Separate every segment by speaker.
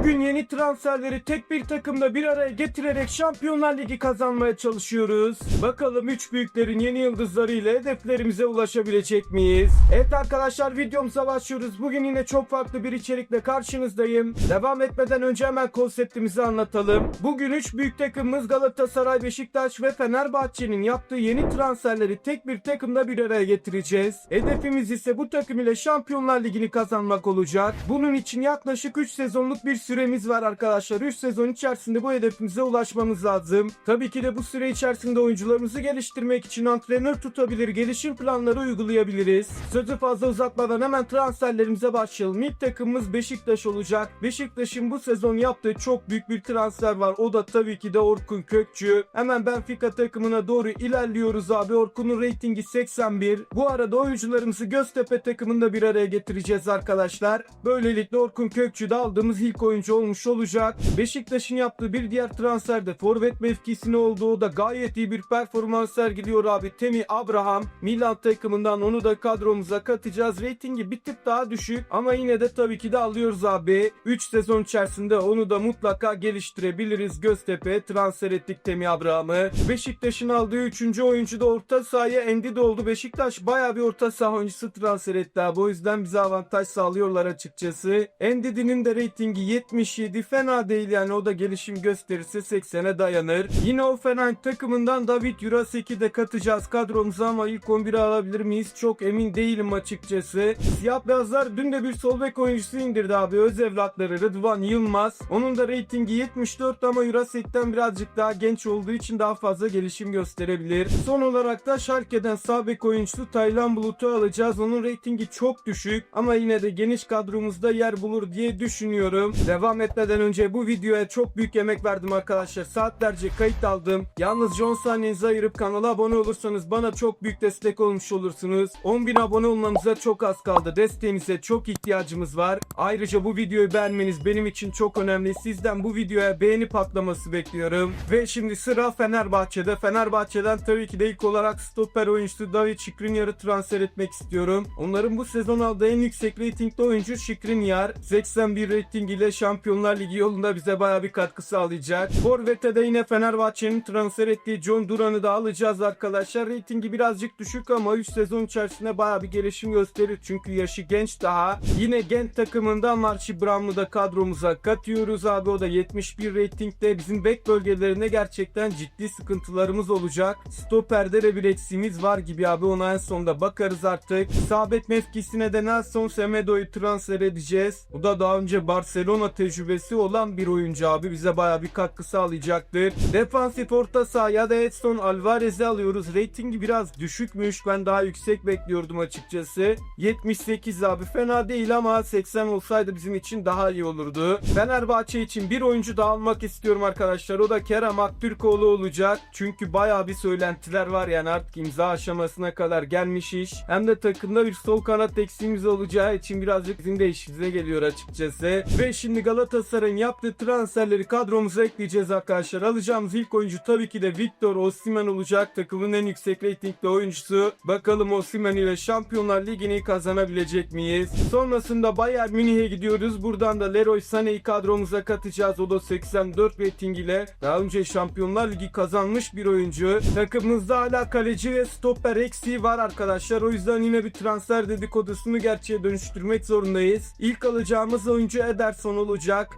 Speaker 1: Bugün yeni transferleri tek bir takımda bir araya getirerek Şampiyonlar Ligi kazanmaya çalışıyoruz. Bakalım 3 büyüklerin yeni yıldızları ile hedeflerimize ulaşabilecek miyiz? Evet arkadaşlar videomuza başlıyoruz. Bugün yine çok farklı bir içerikle karşınızdayım. Devam etmeden önce hemen konseptimizi anlatalım. Bugün 3 büyük takımımız Galatasaray, Beşiktaş ve Fenerbahçe'nin yaptığı yeni transferleri tek bir takımda bir araya getireceğiz. Hedefimiz ise bu takım ile Şampiyonlar Ligi'ni kazanmak olacak. Bunun için yaklaşık 3 sezonluk bir süremiz var arkadaşlar. 3 sezon içerisinde bu hedefimize ulaşmamız lazım. Tabii ki de bu süre içerisinde oyuncularımızı geliştirmek için antrenör tutabilir, gelişim planları uygulayabiliriz. Sözü fazla uzatmadan hemen transferlerimize başlayalım. İlk takımımız Beşiktaş olacak. Beşiktaş'ın bu sezon yaptığı çok büyük bir transfer var. O da tabii ki de Orkun Kökçü. Hemen Benfica takımına doğru ilerliyoruz abi. Orkun'un reytingi 81. Bu arada oyuncularımızı Göztepe takımında bir araya getireceğiz arkadaşlar. Böylelikle Orkun Kökçü de aldığımız ilk oyuncu olmuş olacak. Beşiktaş'ın yaptığı bir diğer transferde forvet mevkisine olduğu da gayet iyi bir performans sergiliyor abi. Temi Abraham Milan takımından onu da kadromuza katacağız. Reytingi bir tık daha düşük ama yine de tabii ki de alıyoruz abi. 3 sezon içerisinde onu da mutlaka geliştirebiliriz. Göztepe'ye transfer ettik Temi Abraham'ı. Beşiktaş'ın aldığı 3. oyuncu da orta sahaya Endidi oldu. Beşiktaş baya bir orta saha oyuncusu transfer etti abi. O yüzden bize avantaj sağlıyorlar açıkçası. Endidi'nin de reytingi 77 fena değil yani o da gelişim gösterirse 80'e dayanır. Yine o Fener takımından David Jurasek'i de katacağız kadromuza ama ilk 11'e alabilir miyiz? Çok emin değilim açıkçası. Siyah beyazlar dün de bir sol bek oyuncusu indirdi abi. Öz evlatları Rıdvan Yılmaz. Onun da reytingi 74 ama Jurasek'ten birazcık daha genç olduğu için daha fazla gelişim gösterebilir. Son olarak da Schalke'den sağ bek oyuncusu Taylan Bulut'u alacağız. Onun reytingi çok düşük ama yine de geniş kadromuzda yer bulur diye düşünüyorum. Devam etmeden önce bu videoya çok büyük emek verdim arkadaşlar. Saatlerce kayıt aldım. Yalnız 10 saniyenizi ayırıp kanala abone olursanız bana çok büyük destek olmuş olursunuz. 10.000 abone olmamıza çok az kaldı. Desteğinize çok ihtiyacımız var. Ayrıca bu videoyu beğenmeniz benim için çok önemli. Sizden bu videoya beğeni patlaması bekliyorum. Ve şimdi sıra Fenerbahçe'de. Fenerbahçe'den tabii ki de ilk olarak stoper oyuncusu David Skriniar'ı transfer etmek istiyorum. Onların bu sezon aldığı en yüksek reytingli oyuncu Skriniar. 81 reyting ile Şampiyonlar Ligi yolunda bize baya bir katkı sağlayacak. Forvet'e de yine Fenerbahçe'nin transfer ettiği John Duran'ı da alacağız arkadaşlar. Reytingi birazcık düşük ama 3 sezon içerisinde baya bir gelişim gösterir. Çünkü yaşı genç daha. Yine Gent takımından Marchi Brown'u da kadromuza katıyoruz abi. O da 71 reytingde. Bizim bek bölgelerinde gerçekten ciddi sıkıntılarımız olacak. Stoperde de bir eksiğimiz var gibi abi. Ona en sonunda bakarız artık. Sabit mevkisine de Nelson Semedo'yu transfer edeceğiz. Bu da daha önce Barcelona tecrübesi olan bir oyuncu abi. Bize baya bir katkı sağlayacaktır. Defansif orta sahaya da Edson Alvarez'i alıyoruz. Reytingi biraz düşükmüş. Ben daha yüksek bekliyordum açıkçası. 78 abi fena değil ama 80 olsaydı bizim için daha iyi olurdu. Fenerbahçe için bir oyuncu daha almak istiyorum arkadaşlar. O da Kerem Aktürkoğlu olacak. Çünkü baya bir söylentiler var yani artık imza aşamasına kadar gelmiş iş. Hem de takımda bir sol kanat eksiğimiz olacağı için birazcık bizim de işimize geliyor açıkçası. Ve şimdi Galatasaray'ın yaptığı transferleri kadromuza ekleyeceğiz arkadaşlar. Alacağımız ilk oyuncu tabii ki de Victor Osimhen olacak. Takımın en yüksek reytingli oyuncusu. Bakalım Osimhen ile Şampiyonlar Ligi'ni kazanabilecek miyiz? Sonrasında Bayern Münih'e gidiyoruz. Buradan da Leroy Sané'yi kadromuza katacağız. O da 84 reyting ile daha önce Şampiyonlar Ligi kazanmış bir oyuncu. Takımımızda hala kaleci ve stoper eksiği var arkadaşlar. O yüzden yine bir transfer dedikodusunu gerçeğe dönüştürmek zorundayız. İlk alacağımız oyuncu Ederson olacak.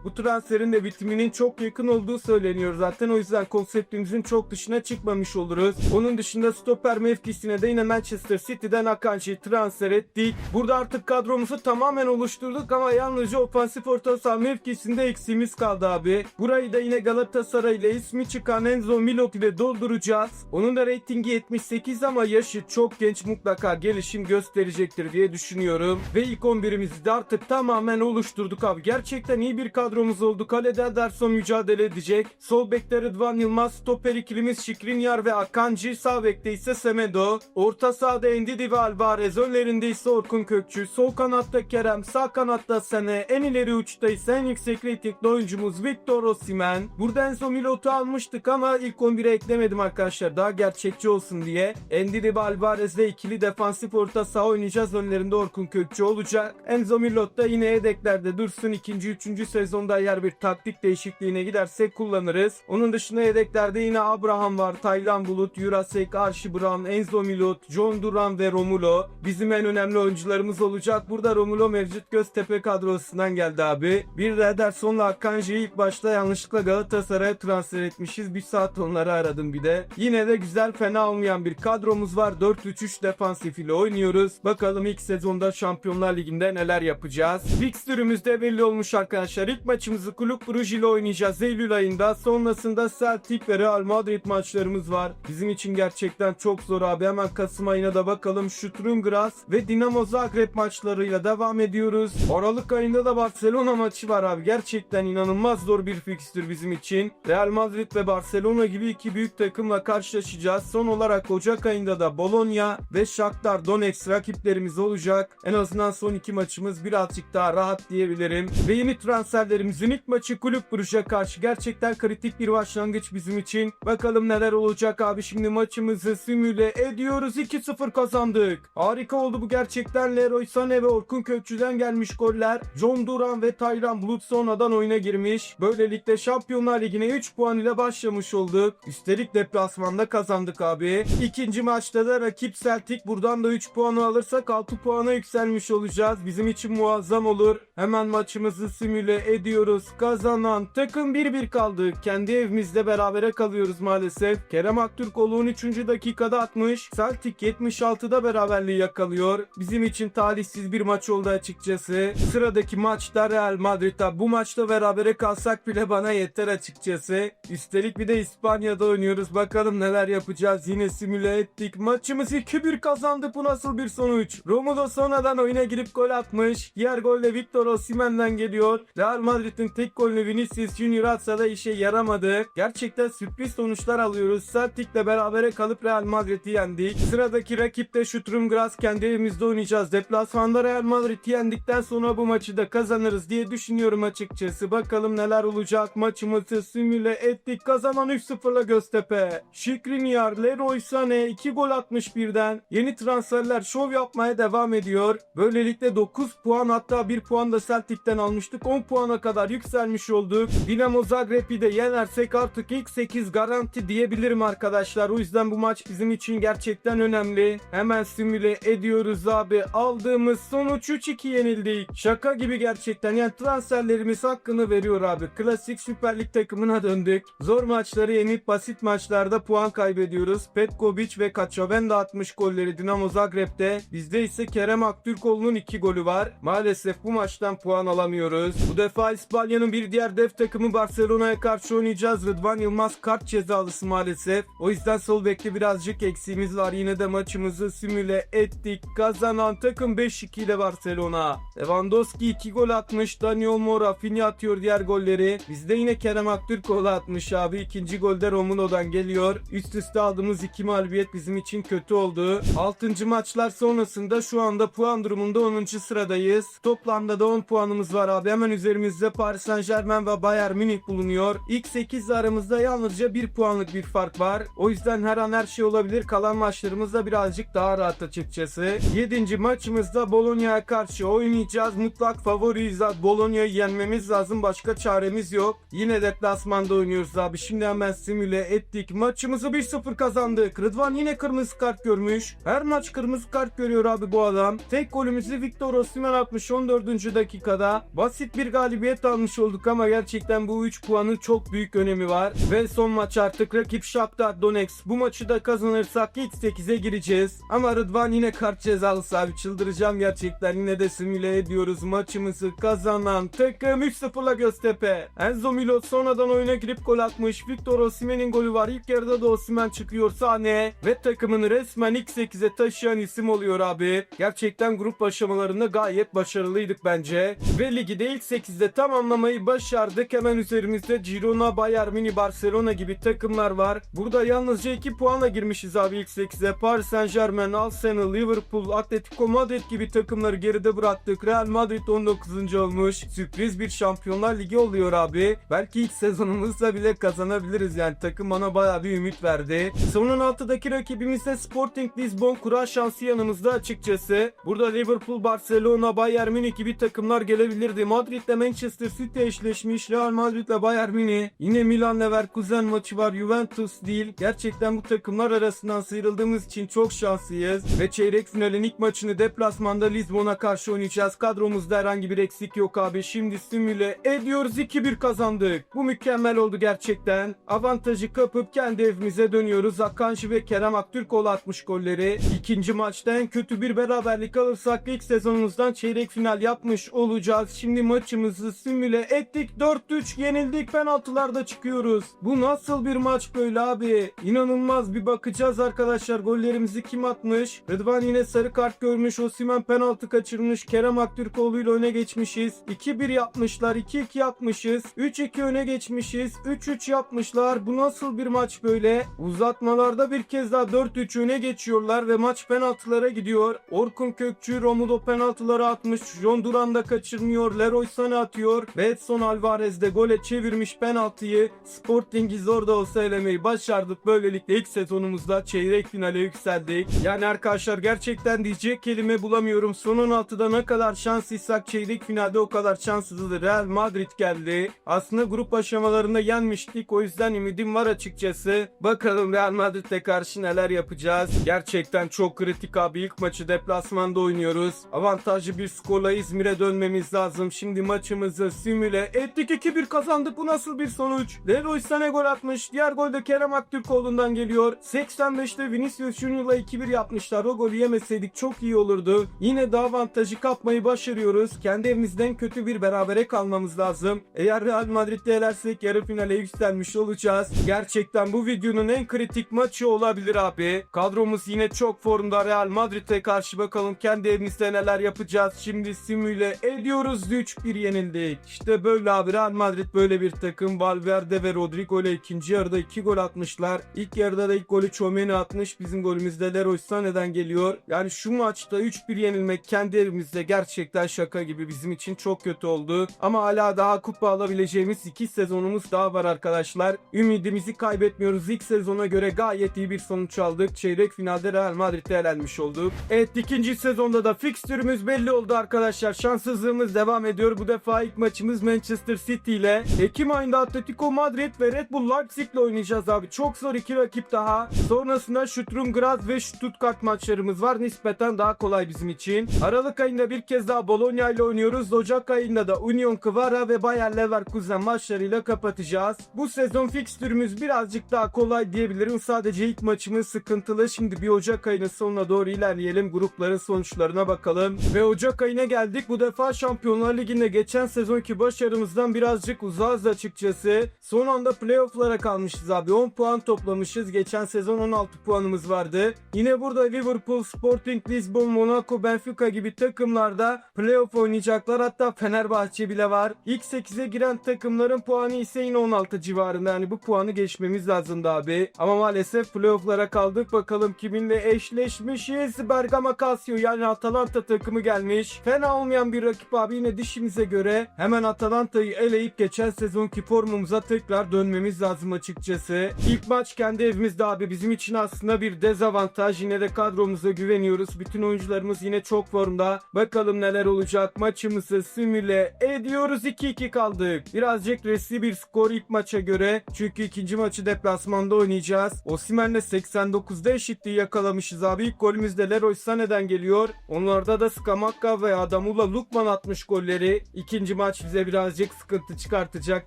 Speaker 1: Bu transferin de bitiminin çok yakın olduğu söyleniyor zaten. O yüzden konseptimizin çok dışına çıkmamış oluruz. Onun dışında stoper mevkisine de yine Manchester City'den Akanji'yi transfer ettik. Burada artık kadromuzu tamamen oluşturduk ama yalnızca ofansif orta saha mevkisinde eksiğimiz kaldı abi. Burayı da yine Galatasaray ile ismi çıkan Enzo Milot ile dolduracağız. Onun da reytingi 78 ama yaşı çok genç mutlaka gelişim gösterecektir diye düşünüyorum. Ve ilk 11'imizi de artık tamamen oluşturduk abi. Gerçekten iyi bir kadromuz oldu. Kalede Ederson mücadele edecek. Sol bekte Rıdvan Yılmaz, stoper ikilimiz Şikrinyar ve Akanji, sağ bekte ise Semedo. Orta sahada Endidi ve Alvarez, önlerinde ise Orkun Kökçü. Sol kanatta Kerem, sağ kanatta Sene, en ileri uçta ise en yüksek reytingli oyuncumuz Victor Osimhen. Burada Enzo Milot'u almıştık ama ilk 11'e eklemedim arkadaşlar. Daha gerçekçi olsun diye. Endidi ve Alvarez'le ikili defansif orta saha oynayacağız. Önlerinde Orkun Kökçü olacak. Enzo Milot da yine yedeklerde dursun. ikinci, üçüncü 3. sezonda eğer bir taktik değişikliğine gidersek kullanırız. Onun dışında yedeklerde yine Abraham var, Taylan Bulut, Jurasek, Archie Brown, Enzo Milot, John Duran ve Romulo. Bizim en önemli oyuncularımız olacak. Burada Romulo mevcut Göztepe kadrosundan geldi abi. Bir de Ederson'la Akanji'yi ilk başta yanlışlıkla Galatasaray'a transfer etmişiz. Bir saat onları aradım bir de. Yine de güzel fena olmayan bir kadromuz var. 4-3-3 defansif ile oynuyoruz. Bakalım ilk sezonda Şampiyonlar Ligi'nde neler yapacağız. Fikstürümüz de belli olmuş arkadaşlar. İlk maçımızı Kulüp Brugge ile oynayacağız Eylül ayında. Sonrasında Celtic ve Real Madrid maçlarımız var. Bizim için gerçekten çok zor abi. Hemen Kasım ayına da bakalım. Stuttgart Graz ve Dinamo Zagreb maçlarıyla devam ediyoruz. Aralık ayında da Barcelona maçı var abi. Gerçekten inanılmaz zor bir fikstür bizim için. Real Madrid ve Barcelona gibi iki büyük takımla karşılaşacağız. Son olarak Ocak ayında da Bologna ve Shakhtar Donetsk rakiplerimiz olacak. En azından son iki maçımız birazcık daha rahat diyebilirim. Ve yeni transferlerimizin ilk maçı Kulüp Brugge'e karşı gerçekten kritik bir başlangıç bizim için. Bakalım neler olacak abi. Şimdi maçımızı simüle ediyoruz. 2-0 kazandık. Harika oldu bu gerçekten. Leroy Sané ve Orkun Kökçü'den gelmiş goller. John Duran ve Taylan Bulut sonradan oyuna girmiş. Böylelikle Şampiyonlar Ligi'ne 3 puan ile başlamış olduk. Üstelik deplasmanda kazandık abi. İkinci maçta da rakip Celtic buradan da 3 puanı alırsak 6 puana yükselmiş olacağız. Bizim için muazzam olur. Hemen maçımızı simüle ediyoruz. Kazanan takım 1-1 kaldı. Kendi evimizde berabere kalıyoruz maalesef. Kerem Aktürkoğlu 13. dakikada atmış. Celtic 76'da beraberliği yakalıyor. Bizim için talihsiz bir maç oldu açıkçası. Sıradaki maçta Real Madrid'de. Bu maçta berabere kalsak bile bana yeter açıkçası. Üstelik bir de İspanya'da oynuyoruz. Bakalım neler yapacağız. Yine simüle ettik. Maçımız 2-1 kazandık. Bu nasıl bir sonuç? Romulo sonradan oyuna girip gol atmış. Diğer gol de Victor Osimhen'den geliyor. Real Madrid'in tek golünü Vinicius Junior atsa da işe yaramadı. Gerçekten sürpriz sonuçlar alıyoruz. Celtic'le berabere kalıp Real Madrid'i yendik. Sıradaki rakip de Stuttgart Graz kendi evimizde oynayacağız. Deplasmanda Real Madrid'i yendikten sonra bu maçı da kazanırız diye düşünüyorum açıkçası. Bakalım neler olacak. Maçımızı simüle ettik. Kazanan 3-0'la Göztepe. Şikriniyar, Leroy Sané 2 gol atmış birden. Yeni transferler şov yapmaya devam ediyor. Böylelikle 9 puan hatta 1 puan da Celtic'ten almıştık. 10 puana kadar yükselmiş olduk. Dinamo Zagreb'i de yenersek artık ilk 8 garanti diyebilirim arkadaşlar. O yüzden bu maç bizim için gerçekten önemli. Hemen simüle ediyoruz abi. Aldığımız sonuç 3-2 yenildik. Şaka gibi gerçekten. Yani transferlerimiz hakkını veriyor abi. Klasik Süper Lig takımına döndük. Zor maçları yenip basit maçlarda puan kaybediyoruz. Petkovic ve Kaçoven de atmış golleri Dinamo Zagreb'de. Bizde ise Kerem Aktürkoğlu'nun 2 golü var. Maalesef bu maçtan puan alamıyoruz. Bu defa İspanya'nın bir diğer dev takımı Barcelona'ya karşı oynayacağız. Rıdvan Yılmaz kart cezalısı maalesef. O yüzden sol bekte birazcık eksiğimiz var. Yine de maçımızı simüle ettik. Kazanan takım 5-2 ile Barcelona. Lewandowski 2 gol atmış. Daniel Mora Fini atıyor diğer golleri. Bizde yine Kerem Aktürkoğlu atmış abi. İkinci golde Romulo'dan geliyor. Üst üste aldığımız iki mağlubiyet bizim için kötü oldu. 6. maçlar sonrasında şu anda puan durumunda 10. sıradayız. Toplamda da 10 puanımız var abi. Hemen üzerimizde Paris Saint Germain ve Bayern Münih bulunuyor. İlk 8 aramızda yalnızca 1 puanlık bir fark var. O yüzden her an her şey olabilir. Kalan maçlarımızda birazcık daha rahat açıkçası. 7. maçımızda Bologna'ya karşı oynayacağız. Mutlak favoriyiz. Bologna'yı yenmemiz lazım. Başka çaremiz yok. Yine deplasmanda oynuyoruz abi. Şimdi hemen simüle ettik. Maçımızı 1-0 kazandık. Rıdvan yine kırmızı kart görmüş. Her maç kırmızı kart görüyor abi bu adam. Tek golümüzü Victor Osimhen atmış 14. dakikada. Basit bir galibiyet almış olduk ama gerçekten bu 3 puanın çok büyük önemi var. Ve son maç artık rakip Shakhtar Donetsk. Bu maçı da kazanırsak ilk 8'e gireceğiz. Ama Rıdvan yine kart cezalısı abi. Çıldıracağım gerçekten. Yine de simüle ediyoruz. Maçımızı kazanan takım 3-0'la Göztepe. Enzo Milot sonradan oyuna girip gol atmış. Victor Osimhen'in golü var. İlk yarıda da Osimhen çıkıyor sahne ve takımını resmen ilk 8'e taşıyan isim oluyor abi. Gerçekten grup aşamalarında gayet başarılıydık bence. Ve ligi de ilk 8'de tamamlamayı başardık. Hemen üzerimizde Girona, Bayern Münih, Barcelona gibi takımlar var. Burada yalnızca 2 puanla girmişiz abi ilk 8'e. Paris Saint Germain, Arsenal, Liverpool, Atletico Madrid gibi takımları geride bıraktık. Real Madrid 19. olmuş. Sürpriz bir Şampiyonlar Ligi oluyor abi. Belki ilk sezonumuzda bile kazanabiliriz yani. Takım bana bayağı bir ümit verdi. Sonun altıdaki rakibimiz de Sporting Lisbon kura şansı yanımızda açıkçası. Burada Liverpool, Barcelona, Bayern Münih gibi takımlar gelebilirdi. Madrid Madrid'le Manchester City eşleşmiş. Real Madrid'le Bayern Münih. Yine Milan Leverkusen maçı var. Juventus değil. Gerçekten bu takımlar arasından sıyrıldığımız için çok şanslıyız. Ve çeyrek finalin ilk maçını deplasmanda Lisbon'a karşı oynayacağız. Kadromuzda herhangi bir eksik yok abi. Şimdi simüle ediyoruz. 2-1 kazandık. Bu mükemmel oldu gerçekten. Avantajı kapıp kendi evimize dönüyoruz. Akanji ve Kerem Aktürkoğlu atmış golleri. İkinci maçta en kötü bir beraberlik alırsak ilk sezonumuzdan çeyrek final yapmış olacağız. Şimdi maçımızı simüle ettik. 4-3 yenildik. Penaltılarda çıkıyoruz. Bu nasıl bir maç böyle abi? İnanılmaz bir bakacağız arkadaşlar. Gollerimizi kim atmış? Rıdvan yine sarı kart görmüş. Osimhen penaltı kaçırmış. Kerem Aktürkoğlu ile öne geçmişiz. 2-1 yapmışlar. 2-2 yapmışız. 3-2 öne geçmişiz. 3-3 yapmışlar. Bu nasıl bir maç böyle? Uzatmalarda bir kez daha 4-3 öne geçiyorlar ve maç penaltılara gidiyor. Orkun Kökçü Romulo penaltıları atmış. John Duran da kaçırmıyor. Leroy Sané atıyor. Ve Edson Alvarez de gole çevirmiş penaltıyı. Sporting'i zor da olsa elemeyi başardık. Böylelikle ilk sezonumuzda çeyrek finale yükseldik. Yani arkadaşlar gerçekten diyecek kelime bulamıyorum. Son 16'da ne kadar şanslıysak çeyrek finalde o kadar şanssızdı. Real Madrid geldi. Aslında grup aşamalarında yenmiştik. O yüzden ümidim var açıkçası. Bakalım Real Madrid'e karşı neler yapacağız. Gerçekten çok kritik abi. İlk maçı deplasmanda oynuyoruz. Avantajlı bir skorla İzmir'e dönmemiz lazım. Şimdi maçımızı simüle ettik. 2-1 kazandık. Bu nasıl bir sonuç? Leroy Sané gol atmış. Diğer gol de Kerem Aktürkoğlu'ndan geliyor. 85'te Vinicius Junior'la 2-1 yapmışlar. O golü yemeseydik çok iyi olurdu. Yine de avantajı kapmayı başarıyoruz. Kendi evimizden kötü bir berabere kalmamız lazım. Eğer Real Madrid'de elersek yarı finale yükselmiş olacağız. Gerçekten bu videonun en kritik maçı olabilir abi. Kadromuz yine çok formda Real Madrid'e karşı bakalım kendi evimizde neler yapacağız. Şimdi simüle ediyoruz 3-1 yenildik. İşte böyle abi Real Madrid böyle bir takım. Valverde ve Rodrigo ile ikinci yarıda 2 gol atmışlar. İlk yarıda da ilk golü Chomeni atmış. Bizim golümüzde Leroy Sané'den geliyor. Yani şu maçta 3-1 yenilmek kendi evimizde gerçekten şaka gibi bizim için çok kötü oldu. Ama hala daha kupa alabileceğimiz 2 sezonumuz daha var arkadaşlar. Ümidimizi kaybetmiyoruz. İlk sezona göre gayet iyi bir sonuç aldık. Çeyrek finalde Real Madrid'e elenmiş olduk. Evet ikinci sezonda da fikstürümüz belli oldu arkadaşlar. Şanssızlığımız devam ediyor. Bu defa ilk maçımız Manchester City ile. Ekim ayında Atletico Madrid ve Red Bull Leipzig ile oynayacağız abi. Çok zor iki rakip daha. Sonrasında Sturm Graz ve Stuttgart maçlarımız var. Nispeten daha kolay bizim için. Aralık ayında bir kez daha Bologna ile oynuyoruz. Ocak ayında da Union Kvara ve Bayer Leverkusen maçlarıyla kapatacağız. Bu sezon fikstürümüz birazcık daha kolay diyebilirim. Sadece ilk maçımız sıkıntılı. Şimdi bir Ocak ayının sonuna doğru ilerleyelim. Grupların sonuçlarına bakalım. Ve Ocak ayına geldik. Bu defa Şampiyonlar Ligi'nde geçen sezonki başarımızdan birazcık uzağız açıkçası. Son anda playoff'lara kalmışız abi. 10 puan toplamışız. Geçen sezon 16 puanımız vardı. Yine burada Liverpool, Sporting Lisbon, Monaco, Benfica gibi takımlarda playoff oynayacaklar. Hatta Fenerbahçe bile var. İlk 8'e giren takımların puanı ise yine 16 civarında. Yani bu puanı geçmemiz lazımdı abi. Ama maalesef playoff'lara kaldık. Bakalım kiminle eşleşmişiz. Bergama Casio yani Atalanta takımı gelmiş. Fena olmayan bir rakip abi. Yine dişimize göre hemen Atalanta'yı eleyip geçen sezonki formumuza tekrar dönmemiz lazım açıkçası. İlk maç kendi evimizde abi. Bizim için aslında bir dezavantaj. Yine de kadromuza güveniyoruz. Bütün oyuncularımız yine çok formda. Bakalım neler olacak. Maçımızı simüle ediyoruz. 2-2 kaldık. Birazcık resmi bir skor ilk maça göre. Çünkü ikinci maçı deplasmanda oynayacağız. Osimhen'le 89'da eşitliği yakalamışız abi. İlk golümüz de Leroy Sané'den geliyor. Onlarda da Skamakka ve Adamula Lukman atmış golleri. İkinci maç bize birazcık sıkıntı çıkartacak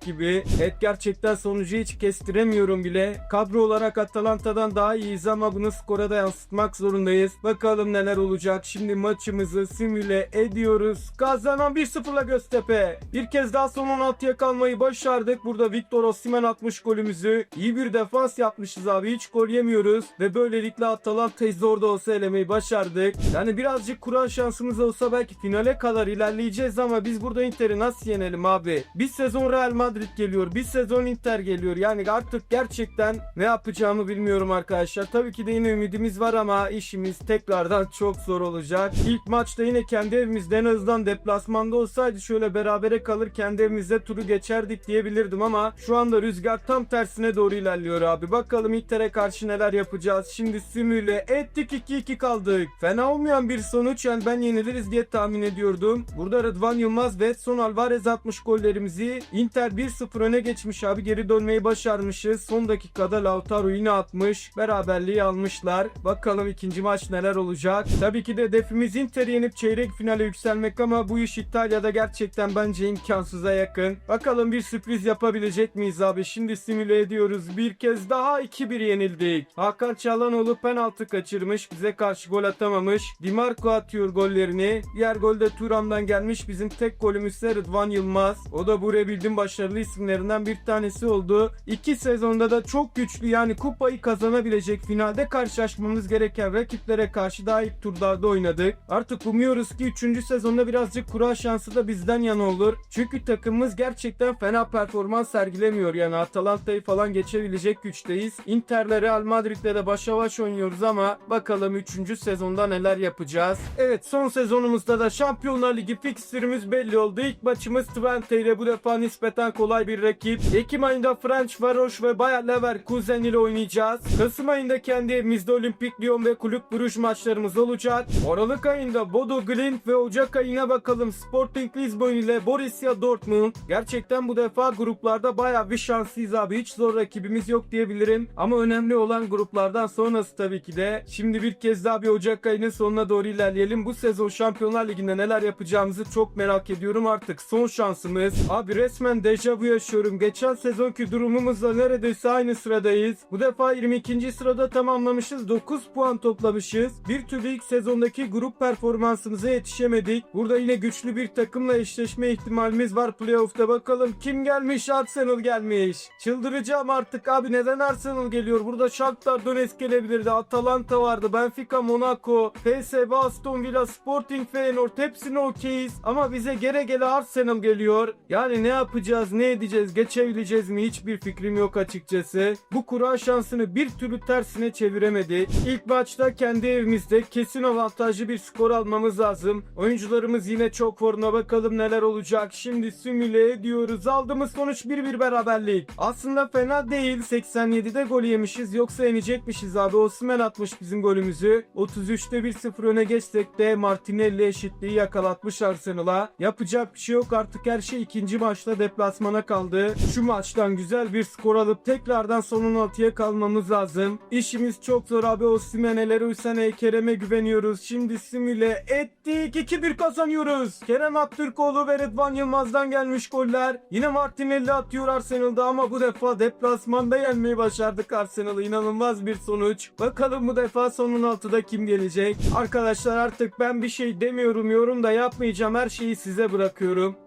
Speaker 1: gibi. Evet gerçekten sonucu hiç kestiremiyorum bile. Kadro olarak Atalanta'dan daha iyiyiz ama bunu skora da yansıtmak zorundayız. Bakalım neler olacak. Şimdi maçımızı simüle ediyoruz. Kazanan 1-0'la Göztepe. Bir kez daha son 16'ya kalmayı başardık. Burada Victor Osimhen atmış golümüzü. İyi bir defans yapmışız abi. Hiç gol yemiyoruz. Ve böylelikle Atalanta'yı zor da olsa elemeyi başardık. Yani birazcık kuran şansımız olsa belki finale kadar ilerleyeceğiz ama biz burada Inter'i nasıl yenelim abi? Bir sezon Real Madrid geliyor. Bir sezon Inter geliyor. Yani artık gerçekten ne yapacağımı bilmiyorum arkadaşlar. Tabii ki de yine ümidimiz var ama işimiz tekrardan çok zor olacak. İlk maçta yine kendi evimizde en azından deplasmanda olsaydı şöyle berabere kalır kendi evimizde turu geçerdik diyebilirdim ama şu anda rüzgar tam tersine doğru ilerliyor abi. Bakalım Inter'e karşı neler yapacağız. Şimdi simüle ettik 2-2 kaldık. Fena olmayan bir sonuç yani ben yeniliriz diye tahmin ediyordum. Burada Rıdvan Yılmaz ve Evet son Alvarez atmış gollerimizi. Inter 1-0 öne geçmiş abi. Geri dönmeyi başarmışız. Son dakikada Lautaro yine atmış. Beraberliği almışlar. Bakalım ikinci maç neler olacak. Tabii ki de hedefimiz Inter'i yenip çeyrek finale yükselmek ama bu iş İtalya'da gerçekten bence imkansıza yakın. Bakalım bir sürpriz yapabilecek miyiz abi? Şimdi simüle ediyoruz. Bir kez daha 2-1 yenildik. Hakan Çalhanoğlu penaltı kaçırmış. Bize karşı gol atamamış. Dimarco atıyor gollerini. Diğer golde Turam'dan gelmiş. Bizim tek golümüz ise Rıdvan Yılmaz. O da bu Rebuild'in başarılı isimlerinden bir tanesi oldu. İki sezonda da çok güçlü yani kupayı kazanabilecek finalde karşılaşmamız gereken rakiplere karşı daha ilk turlarda oynadık. Artık umuyoruz ki 3. sezonda birazcık kura şansı da bizden yana olur. Çünkü takımımız gerçekten fena performans sergilemiyor. Yani Atalanta'yı falan geçebilecek güçteyiz. Inter'le Real Madrid'le de başa baş oynuyoruz ama bakalım 3. sezonda neler yapacağız. Evet son sezonumuzda da Şampiyonlar Ligi fikstürümüz belli oldu. İlk maçımız Twente ile bu defa nispeten kolay bir rakip. Ekim ayında French Varoş ve Bayer Leverkusen ile oynayacağız. Kasım ayında kendi evimizde Olimpik Lyon ve Kulüp Bruges maçlarımız olacak. Aralık ayında Bodo Glimt ve Ocak ayına bakalım Sporting Lisbon ile Borussia Dortmund. Gerçekten bu defa gruplarda bayağı bir şanslıyız abi. Hiç zor rakibimiz yok diyebilirim. Ama önemli olan gruplardan sonrası tabii ki de. Şimdi bir kez daha bir Ocak ayının sonuna doğru ilerleyelim. Bu sezon Şampiyonlar Ligi'nde neler yapacağımızı çok merak ediyorum artık. Son şansımız. Abi resmen dejavu yaşıyorum. Geçen sezonki durumumuzla neredeyse aynı sıradayız. Bu defa 22. sırada tamamlamışız. 9 puan toplamışız. Bir türlü ilk sezondaki grup performansımıza yetişemedik. Burada yine güçlü bir takımla eşleşme ihtimalimiz var playoff'ta. Bakalım kim gelmiş? Arsenal gelmiş. Çıldıracağım artık abi. Neden Arsenal geliyor? Burada Shakhtar Donetsk gelebilirdi. Atalanta vardı. Benfica, Monaco, PSV, Aston Villa, Sporting Feyenoord hepsine okeyiz. Ama bize gere gele Arsenal geliyor. Yani ne yapacağız? Ne edeceğiz? Geçebileceğiz mi? Hiçbir fikrim yok açıkçası. Bu kura şansını bir türlü tersine çeviremedik. İlk maçta kendi evimizde kesin avantajlı bir skor almamız lazım. Oyuncularımız yine çok formda bakalım neler olacak. Şimdi simüle ediyoruz. Aldığımız sonuç 1-1 beraberlik. Aslında fena değil. 87'de gol yemişiz. Yoksa yenecekmişiz abi. Osimhen atmış bizim golümüzü. 33'te 1-0 öne geçsek de Martinelli eşitliği yakalatmış Arsenal'a. Yapacak bir şey yok artık her şey ikinci maçta deplasmana kaldı. Şu maçtan güzel bir skor alıp tekrardan son 16'ya kalmamız lazım. İşimiz çok zor abi. Osimhen'e, Sané'ye, Kerem'e güveniyoruz. Şimdi simüle ettik. 2-1 kazanıyoruz. Kerem Aktürkoğlu ve Rıdvan Yılmaz'dan gelmiş goller. Yine Martinelli atıyor Arsenal'da ama bu defa deplasmanda yenmeyi başardık Arsenal'ı. İnanılmaz bir sonuç. Bakalım bu defa son 16'da kim gelecek? Arkadaşlar artık ben bir şey demiyorum. Yorum da yapmayacağım. Her şeyi size bırakıyorum.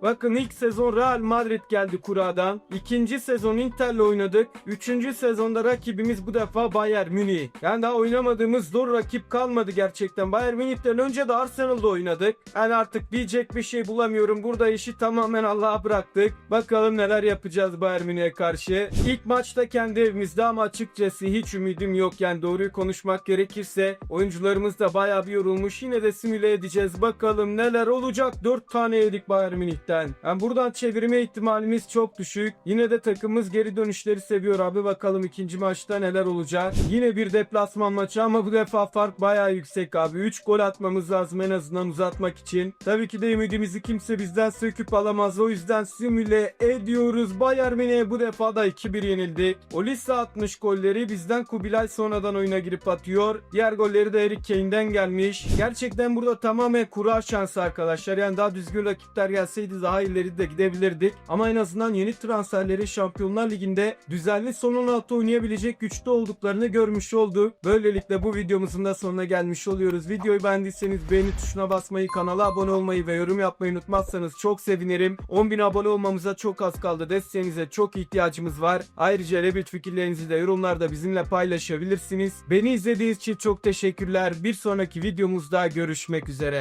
Speaker 1: Bakın ilk sezon Real Madrid geldi kuradan. İkinci sezon Inter'le oynadık. Üçüncü sezonda rakibimiz bu defa Bayern Münih. Yani daha oynamadığımız zor rakip kalmadı gerçekten. Bayern Münih'ten önce de Arsenal'da oynadık. Yani artık diyecek bir şey bulamıyorum. Burada işi tamamen Allah'a bıraktık. Bakalım neler yapacağız Bayern Münih'e karşı. İlk maçta kendi evimizde ama açıkçası hiç ümidim yok. Yani doğruyu konuşmak gerekirse oyuncularımız da bayağı bir yorulmuş. Yine de simüle edeceğiz. Bakalım neler olacak. 4 tane yedik Bayern Münih'ten. Yani buradan çevirme ihtimalimiz çok düşük. Yine de takımımız geri dönüşleri seviyor abi. Bakalım ikinci maçta neler olacak. Yine bir deplasman maçı ama bu defa fark bayağı yüksek abi. 3 gol atmamız lazım en azından uzatmak için. Tabii ki de ümidimizi kimse bizden söküp alamaz. O yüzden simüle ediyoruz. Bayern Münih'e bu defa da 2-1 yenildik. Olisa atmış golleri. Bizden Kubilay sonradan oyuna girip atıyor. Diğer golleri de Eric Kane'den gelmiş. Gerçekten burada tamamen kura şansı arkadaşlar. Yani daha düzgün rakipler gelseydi daha ileri de gidebilirdik. Ama en azından yeni transferleri Şampiyonlar Ligi'nde düzenli son 16 oynayabilecek güçte olduklarını görmüş olduk. Böylelikle bu videomuzun da sonuna gelmiş oluyoruz. Videoyu beğendiyseniz beğeni tuşuna basmayı, kanala abone olmayı ve yorum yapmayı unutmazsanız çok sevinirim. 10.000 abone olmamıza çok az kaldı. Desteğinize çok ihtiyacımız var. Ayrıca Reddit fikirlerinizi de yorumlarda bizimle paylaşabilirsiniz. Beni izlediğiniz için çok teşekkürler. Bir sonraki videomuzda görüşmek üzere.